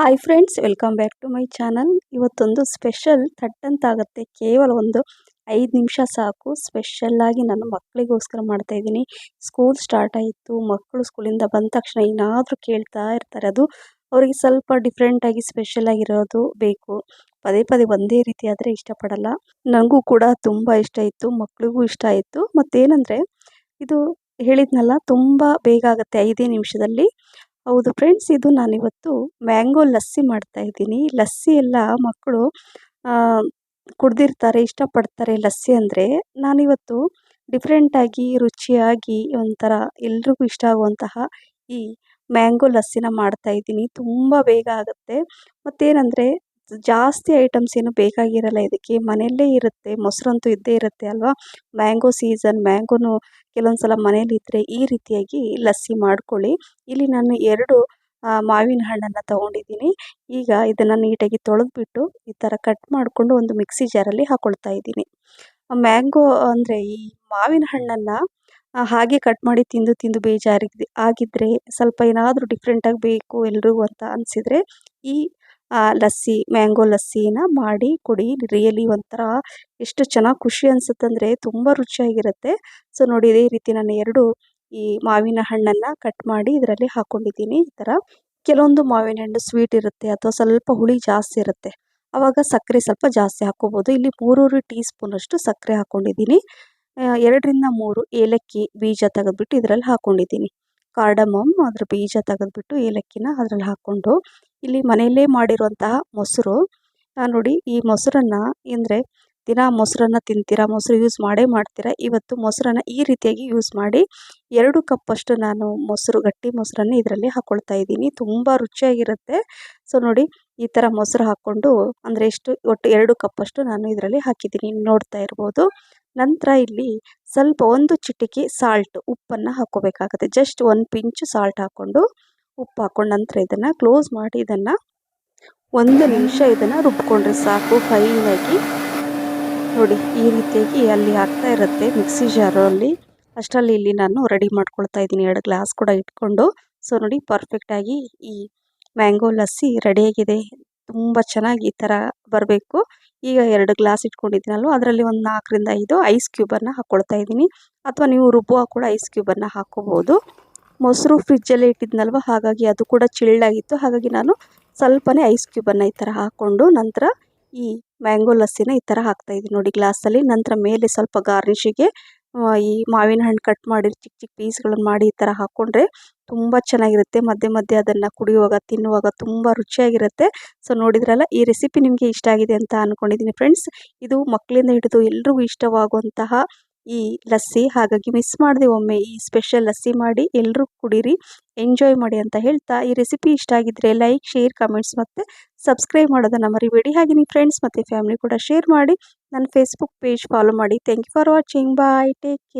Hi friends welcome back to my channel ಇವತ್ತೊಂದು special ಆಗುತ್ತೆ ಕೇವಲ ಒಂದು ಐದು ನಿಮಿಷ ಸಾಕು. ಸ್ಪೆಷಲ್ಲಾಗಿ ನನ್ನ ಮಕ್ಕಳಿಗೋಸ್ಕರ ಮಾಡ್ತಾ ಇದ್ದೀನಿ. ಸ್ಕೂಲ್ ಸ್ಟಾರ್ಟ್ ಆಯಿತು. ಮಕ್ಕಳು ಸ್ಕೂಲಿಂದ ಬಂದ ತಕ್ಷಣ ಏನಾದರೂ ಕೇಳ್ತಾ ಇರ್ತಾರೆ. ಅದು ಅವರಿಗೆ ಸ್ವಲ್ಪ ಡಿಫ್ರೆಂಟಾಗಿ ಸ್ಪೆಷಲ್ ಆಗಿರೋದು ಬೇಕು. ಪದೇ ಪದೇ ಒಂದೇ ರೀತಿ ಆದರೆ ಇಷ್ಟಪಡಲ್ಲ. ನನಗೂ ಕೂಡ ತುಂಬ ಇಷ್ಟ ಇತ್ತು ಮಕ್ಕಳಿಗೂ ಇಷ್ಟ ಆಯಿತು. ಮತ್ತೇನಂದರೆ, ಇದು ಹೇಳಿದ್ನಲ್ಲ, ತುಂಬ ಬೇಗ ಆಗುತ್ತೆ ಐದೇ ನಿಮಿಷದಲ್ಲಿ. ಹೌದು ಫ್ರೆಂಡ್ಸ್ ಇದು ನಾನಿವತ್ತು ಮ್ಯಾಂಗೋ ಲಸ್ಸಿ ಮಾಡ್ತಾ ಇದ್ದೀನಿ. ಲಸ್ಸಿ ಎಲ್ಲ ಮಕ್ಕಳು ಕುಡ್ದಿರ್ತಾರೆ, ಇಷ್ಟಪಡ್ತಾರೆ ಲಸ್ಸಿ ಅಂದರೆ. ನಾನಿವತ್ತು ಡಿಫ್ರೆಂಟಾಗಿ ರುಚಿಯಾಗಿ ಒಂಥರ ಎಲ್ರಿಗೂ ಇಷ್ಟ ಆಗುವಂತಹ ಈ ಮ್ಯಾಂಗೋ ಲಸ್ಸಿನ ಮಾಡ್ತಾಯಿದ್ದೀನಿ ತುಂಬ ಬೇಗ ಆಗುತ್ತೆ. ಮತ್ತೇನಂದರೆ ಜಾಸ್ತಿ ಐಟಮ್ಸ್ ಏನು ಬೇಕಾಗಿರಲ್ಲ, ಇದಕ್ಕೆ ಮನೆಯಲ್ಲೇ ಇರುತ್ತೆ, ಮೊಸರಂತೂ ಇದ್ದೇ ಇರುತ್ತೆ ಅಲ್ವಾ? ಮ್ಯಾಂಗೋ ಸೀಸನ್ ಮ್ಯಾಂಗೋನು ಕೆಲವೊಂದು ಸಲ ಮನೇಲಿದ್ದರೆ ಈ ರೀತಿಯಾಗಿ ಲಸ್ಸಿ ಮಾಡ್ಕೊಳ್ಳಿ. ಇಲ್ಲಿ ನಾನು ಎರಡು ಮಾವಿನ ಹಣ್ಣನ್ನು ತೊಗೊಂಡಿದ್ದೀನಿ. ಈಗ ಇದನ್ನು ನೀಟಾಗಿ ತೊಳೆದ್ಬಿಟ್ಟು ಈ ಥರ ಕಟ್ ಮಾಡಿಕೊಂಡು ಒಂದು ಮಿಕ್ಸಿ ಜಾರಲ್ಲಿ ಹಾಕ್ಕೊಳ್ತಾ ಇದ್ದೀನಿ. ಮ್ಯಾಂಗೋ ಅಂದರೆ ಈ ಮಾವಿನ ಹಣ್ಣನ್ನು ಹಾಗೆ ಕಟ್ ಮಾಡಿ ತಿಂದು ತಿಂದು ಬೇಜಾರಿಗೆ ಆಗಿದ್ದರೆ ಸ್ವಲ್ಪ ಏನಾದರೂ ಡಿಫ್ರೆಂಟಾಗಿ ಬೇಕು ಎಲ್ರಿಗೂ ಅಂತ ಅನಿಸಿದರೆ ಈ ಲಸ್ಸಿ, ಮ್ಯಾಂಗೋ ಲಸ್ಸಿನ ಮಾಡಿ ಕುಡಿ, ರಿಯಲಿ ಒಂಥರ ಎಷ್ಟು ಚೆನ್ನಾಗಿ ಖುಷಿ ಅನಿಸುತ್ತಂದರೆ ತುಂಬ ರುಚಿಯಾಗಿರುತ್ತೆ. ಸೊ, ನೋಡಿ, ಇದೇ ರೀತಿ ನಾನು ಎರಡು ಈ ಮಾವಿನ ಹಣ್ಣನ್ನು ಕಟ್ ಮಾಡಿ ಇದರಲ್ಲಿ ಹಾಕ್ಕೊಂಡಿದ್ದೀನಿ ಈ ಥರ ಕೆಲವೊಂದು ಮಾವಿನ ಹಣ್ಣು ಸ್ವೀಟ್ ಇರುತ್ತೆ ಅಥವಾ ಸ್ವಲ್ಪ ಹುಳಿ ಜಾಸ್ತಿ ಇರುತ್ತೆ. ಆವಾಗ ಸಕ್ಕರೆ ಸ್ವಲ್ಪ ಜಾಸ್ತಿ ಹಾಕ್ಕೋಬೋದು. ಇಲ್ಲಿ ಮೂರೂರು ಟೀ ಸ್ಪೂನಷ್ಟು ಸಕ್ಕರೆ ಹಾಕ್ಕೊಂಡಿದ್ದೀನಿ ಎರಡರಿಂದ ಮೂರು ಏಲಕ್ಕಿ ಬೀಜ ತೆಗೆದ್ಬಿಟ್ಟು ಇದರಲ್ಲಿ ಹಾಕ್ಕೊಂಡಿದ್ದೀನಿ ಕಾರ್ಡಮಮ್ ಅದ್ರ ಬೀಜ ತೆಗೆದ್ಬಿಟ್ಟು ಏಲಕ್ಕಿನ ಅದರಲ್ಲಿ ಹಾಕ್ಕೊಂಡು ಇಲ್ಲಿ ಮನೆಯಲ್ಲೇ ಮಾಡಿರುವಂತಹ ಮೊಸರು. ನೋಡಿ ಈ ಮೊಸರನ್ನು ಅಂದರೆ ದಿನ ಮೊಸರನ್ನ ತಿಂತೀರಾ, ಮೊಸರು ಯೂಸ್ ಮಾಡೇ ಮಾಡ್ತೀರಾ, ಇವತ್ತು ಮೊಸರನ್ನ ಈ ರೀತಿಯಾಗಿ ಯೂಸ್ ಮಾಡಿ ಎರಡು ಕಪ್ಪಷ್ಟು ನಾನು ಮೊಸರು, ಗಟ್ಟಿ ಮೊಸರನ್ನು ಇದರಲ್ಲಿ ಹಾಕ್ಕೊಳ್ತಾ ಇದ್ದೀನಿ. ತುಂಬ ರುಚಿಯಾಗಿರುತ್ತೆ. ಸೊ ನೋಡಿ ಈ ಥರ ಮೊಸರು ಹಾಕ್ಕೊಂಡು ಅಂದರೆ ಎಷ್ಟು ಒಟ್ಟು ಎರಡು ಕಪ್ಪಷ್ಟು ನಾನು ಇದರಲ್ಲಿ ಹಾಕಿದ್ದೀನಿ. ನೋಡ್ತಾ ಇರ್ಬೋದು. ನಂತರ ಇಲ್ಲಿ ಸ್ವಲ್ಪ ಒಂದು ಚಿಟಿಕೆ ಸಾಲ್ಟ್ ಉಪ್ಪನ್ನು ಹಾಕೋಬೇಕಾಗುತ್ತೆ. ಜಸ್ಟ್ ಒಂದು ಪಿಂಚು ಸಾಲ್ಟ್ ಹಾಕ್ಕೊಂಡು ಉಪ್ಪು ಹಾಕ್ಕೊಂಡು ನಂತರ ಇದನ್ನು ಕ್ಲೋಸ್ ಮಾಡಿ ಇದನ್ನು ಒಂದು ನಿಮಿಷ ಇದನ್ನು ರುಬ್ಕೊಂಡ್ರೆ ಸಾಕು. ಫೈನಾಗಿ ನೋಡಿ ಈ ರೀತಿಯಾಗಿ ಅಲ್ಲಿ ಹಾಕ್ತಾ ಇರುತ್ತೆ ಮಿಕ್ಸಿ ಜಾರಲ್ಲಿ ಅಷ್ಟರಲ್ಲಿ ಇಲ್ಲಿ ನಾನು ರೆಡಿ ಮಾಡ್ಕೊಳ್ತಾ ಇದ್ದೀನಿ. ಎರಡು ಗ್ಲಾಸ್ ಕೂಡ ಇಟ್ಕೊಂಡು. ಸೊ ನೋಡಿ ಪರ್ಫೆಕ್ಟಾಗಿ ಈ ಮ್ಯಾಂಗೋ ಲಸ್ಸಿ ರೆಡಿಯಾಗಿದೆ ತುಂಬ ಚೆನ್ನಾಗಿ ಈ ಥರ ಬರಬೇಕು. ಈಗ ಎರಡು ಗ್ಲಾಸ್ ಇಟ್ಕೊಂಡಿದ್ದೀನಲ್ವ, ಅದರಲ್ಲಿ ಒಂದು ನಾಲ್ಕರಿಂದ ಐದು ಐಸ್ ಕ್ಯೂಬನ್ನು ಹಾಕ್ಕೊಳ್ತಾ ಇದ್ದೀನಿ. ಅಥವಾ ನೀವು ರುಬ್ಬುವ ಕೂಡ ಐಸ್ ಕ್ಯೂಬನ್ನು ಹಾಕ್ಕೋಬೋದು ಮೊಸರು ಫ್ರಿಜ್ಜಲ್ಲಿ ಇಟ್ಟಿದ್ನಲ್ವ, ಹಾಗಾಗಿ ಅದು ಕೂಡ ಚಿಲ್ಡಾಗಿತ್ತು ಹಾಗಾಗಿ ನಾನು ಸ್ವಲ್ಪನೇ ಐಸ್ ಕ್ಯೂಬನ್ನು ಈ ಥರ ಹಾಕ್ಕೊಂಡು ನಂತರ ಈ ಮ್ಯಾಂಗೋ ಲಸ್ಸಿನ ಈ ಥರ ಹಾಕ್ತಾಯಿದ್ದೀನಿ ನೋಡಿ ಗ್ಲಾಸಲ್ಲಿ ನಂತರ ಮೇಲೆ ಸ್ವಲ್ಪ ಗಾರ್ನಿಷಿಗೆ ಈ ಮಾವಿನ ಹಣ್ಣು ಕಟ್ ಮಾಡಿ ಚಿಕ್ಕ ಚಿಕ್ಕ ಪೀಸ್ಗಳನ್ನು ಮಾಡಿ ಈ ಥರ ಹಾಕ್ಕೊಂಡ್ರೆ ತುಂಬ ಚೆನ್ನಾಗಿರುತ್ತೆ. ಮಧ್ಯೆ ಮಧ್ಯೆ ಅದನ್ನು ಕುಡಿಯುವಾಗ, ತಿನ್ನುವಾಗ ತುಂಬ ರುಚಿಯಾಗಿರುತ್ತೆ. ಸೊ ನೋಡಿದ್ರಲ್ಲ, ಈ ರೆಸಿಪಿ ನಿಮಗೆ ಇಷ್ಟ ಆಗಿದೆ ಅಂತ ಅಂದ್ಕೊಂಡಿದ್ದೀನಿ ಫ್ರೆಂಡ್ಸ್ ಇದು ಮಕ್ಕಳಿಂದ ಹಿಡಿದು ಎಲ್ರಿಗೂ ಇಷ್ಟವಾಗುವಂತಹ ಈ ಲಸ್ಸಿ, ಹಾಗಾಗಿ ಮಿಸ್ ಮಾಡಿದೆ ಒಮ್ಮೆ ಈ ಸ್ಪೆಷಲ್ ಲಸ್ಸಿ ಮಾಡಿ ಎಲ್ಲರೂ ಕುಡೀರಿ ಎಂಜಾಯ್ ಮಾಡಿ ಅಂತ ಹೇಳ್ತಾ, ಈ ರೆಸಿಪಿ ಇಷ್ಟ ಆಗಿದ್ದರೆ ಲೈಕ್ ಶೇರ್ ಕಮೆಂಟ್ಸ್ ಮತ್ತು ಸಬ್ಸ್ಕ್ರೈಬ್ ಮಾಡೋದನ್ನು ಮರಿಬೇಡಿ. ಹಾಗೆ ನಿಮ್ಮ ಫ್ರೆಂಡ್ಸ್ ಮತ್ತು ಫ್ಯಾಮಿಲಿ ಕೂಡ ಶೇರ್ ಮಾಡಿ, ನನ್ನ ಫೇಸ್ಬುಕ್ ಪೇಜ್ ಫಾಲೋ ಮಾಡಿ. Thank you for watching bye take care